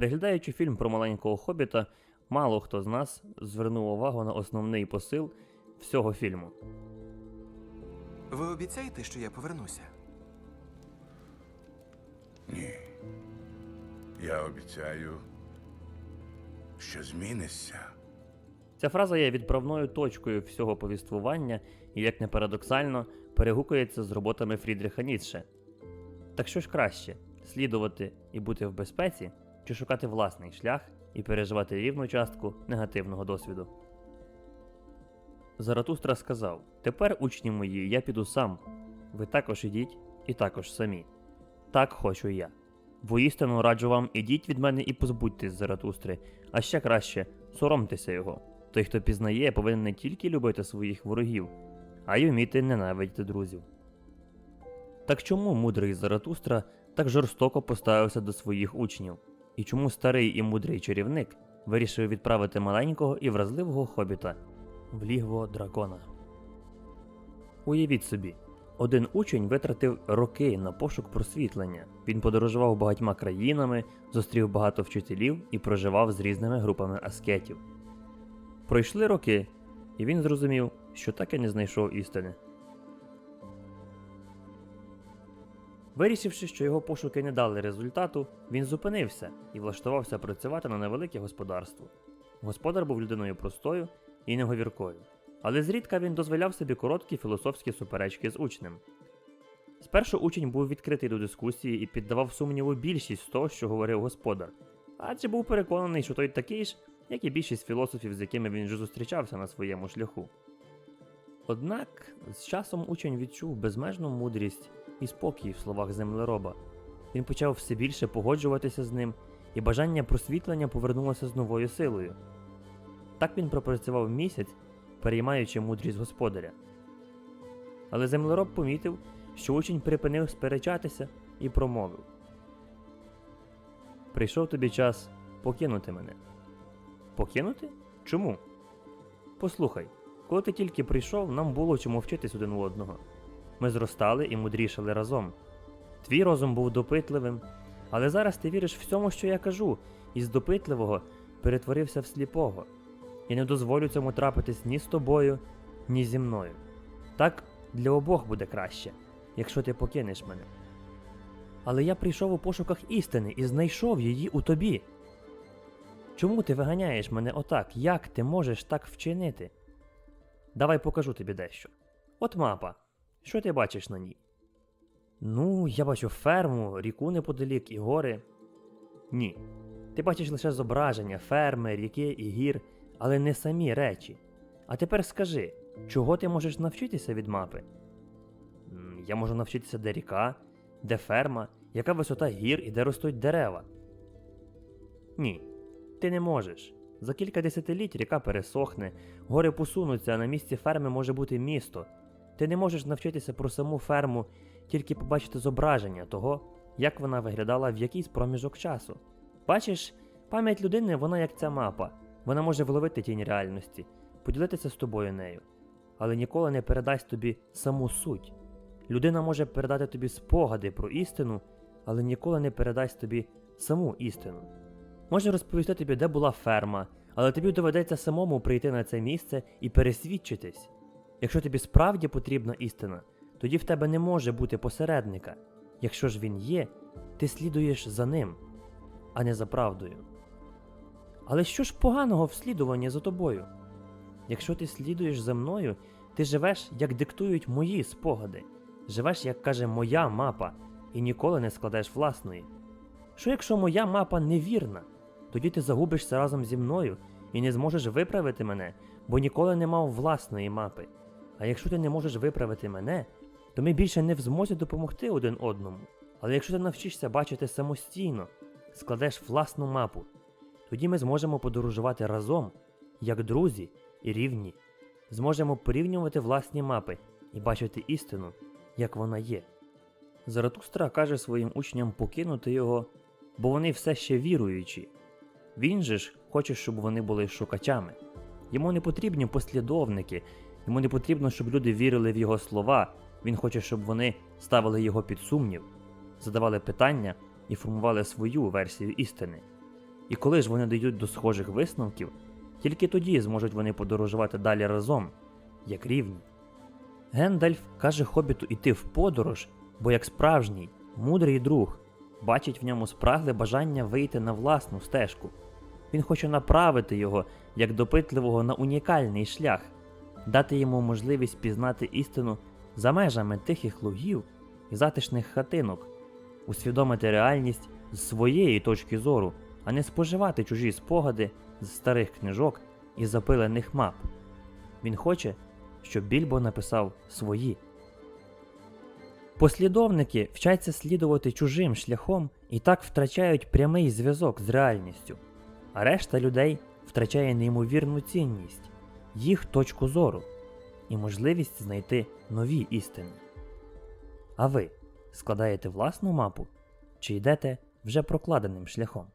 Переглядаючи фільм про маленького хобіта, мало хто з нас звернув увагу на основний посил всього фільму. Ви обіцяєте, що я повернуся? Ні. Я обіцяю, що змінишся. Ця фраза є відправною точкою всього повіствування і, як не парадоксально, перегукується з роботами Фрідріха Ніцше. Так що ж краще слідувати і бути в безпеці, чи шукати власний шлях і переживати рівну частку негативного досвіду? Заратустра сказав: Тепер, учні мої, я піду сам. Ви також ідіть і також самі. Так хочу я. Воістину раджу вам, ідіть від мене і позбудьтесь Заратустри, а ще краще соромтеся його. Той, хто пізнає, повинен не тільки любити своїх ворогів, а й вміти ненавидіти друзів. Так чому мудрий Заратустра так жорстоко поставився до своїх учнів? І чому старий і мудрий чарівник вирішив відправити маленького і вразливого хобіта в лігво дракона? Уявіть собі, один учень витратив роки на пошук просвітлення. Він подорожував багатьма країнами, зустрів багато вчителів і проживав з різними групами аскетів. Пройшли роки, і він зрозумів, що так і не знайшов істини. Вирішивши, що його пошуки не дали результату, він зупинився і влаштувався працювати на невелике господарство. Господар був людиною простою і неговіркою, але зрідка він дозволяв собі короткі філософські суперечки з учнем. Спершу учень був відкритий до дискусії і піддавав сумніву більшість з того, що говорив господар, адже був переконаний, що той такий ж, як і більшість філософів, з якими він вже зустрічався на своєму шляху. Однак з часом учень відчув безмежну мудрість і спокій в словах землероба. Він почав все більше погоджуватися з ним, і бажання просвітлення повернулося з новою силою. Так він пропрацював місяць, переймаючи мудрість господаря. Але землероб помітив, що учень припинив сперечатися і промовив: Прийшов тобі час покинути мене. Покинути? Чому? Послухай, коли ти тільки прийшов, нам було чому вчитись один у одного. Ми зростали і мудрішали разом. Твій розум був допитливим, але зараз ти віриш всьому, що я кажу, і з допитливого перетворився в сліпого. І не дозволю цьому трапитись ні з тобою, ні зі мною. Так для обох буде краще, якщо ти покинеш мене. Але я прийшов у пошуках істини і знайшов її у тобі. Чому ти виганяєш мене отак? Як ти можеш так вчинити? Давай покажу тобі дещо. От мапа. Що ти бачиш на ній? Ну, я бачу ферму, ріку неподалік і гори. Ні. Ти бачиш лише зображення, ферми, ріки і гір, але не самі речі. А тепер скажи, чого ти можеш навчитися від мапи? Я можу навчитися, де ріка, де ферма, яка висота гір і де ростуть дерева. Ні, ти не можеш. За кілька десятиліть ріка пересохне, гори посунуться, а на місці ферми може бути місто. Ти не можеш навчитися про саму ферму, тільки побачити зображення того, як вона виглядала в якийсь проміжок часу. Бачиш, пам'ять людини вона як ця мапа. Вона може вловити тінь реальності, поділитися з тобою нею, але ніколи не передасть тобі саму суть. Людина може передати тобі спогади про істину, але ніколи не передасть тобі саму істину. Може розповісти тобі, де була ферма, але тобі доведеться самому прийти на це місце і пересвідчитись. Якщо тобі справді потрібна істина, тоді в тебе не може бути посередника. Якщо ж він є, ти слідуєш за ним, а не за правдою. Але що ж поганого в слідуванні за тобою? Якщо ти слідуєш за мною, ти живеш, як диктують мої спогади, живеш, як каже моя мапа, і ніколи не складеш власної. Що якщо моя мапа невірна, тоді ти загубишся разом зі мною і не зможеш виправити мене, бо ніколи не мав власної мапи. А якщо ти не можеш виправити мене, то ми більше не в змозі допомогти один одному. Але якщо ти навчишся бачити самостійно, складеш власну мапу, тоді ми зможемо подорожувати разом, як друзі і рівні, зможемо порівнювати власні мапи і бачити істину, як вона є. Заратустра каже своїм учням покинути його, бо вони все ще віруючі. Він же ж хоче, щоб вони були шукачами. Йому не потрібні послідовники, йому не потрібно, щоб люди вірили в його слова. Він хоче, щоб вони ставили його під сумнів, задавали питання і формували свою версію істини. І коли ж вони дійдуть до схожих висновків, тільки тоді зможуть вони подорожувати далі разом, як рівні. Гендальф каже хобіту іти в подорож, бо як справжній, мудрий друг, бачить в ньому спрагле бажання вийти на власну стежку. Він хоче направити його, як допитливого, на унікальний шлях, дати йому можливість пізнати істину за межами тихих лугів і затишних хатинок, усвідомити реальність з своєї точки зору, а не споживати чужі спогади з старих книжок і запилених мап. Він хоче, щоб Більбо написав свої. Послідовники вчаться слідувати чужим шляхом і так втрачають прямий зв'язок з реальністю, а решта людей втрачає неймовірну цінність, їх точку зору і можливість знайти нові істини. А ви складаєте власну мапу чи йдете вже прокладеним шляхом?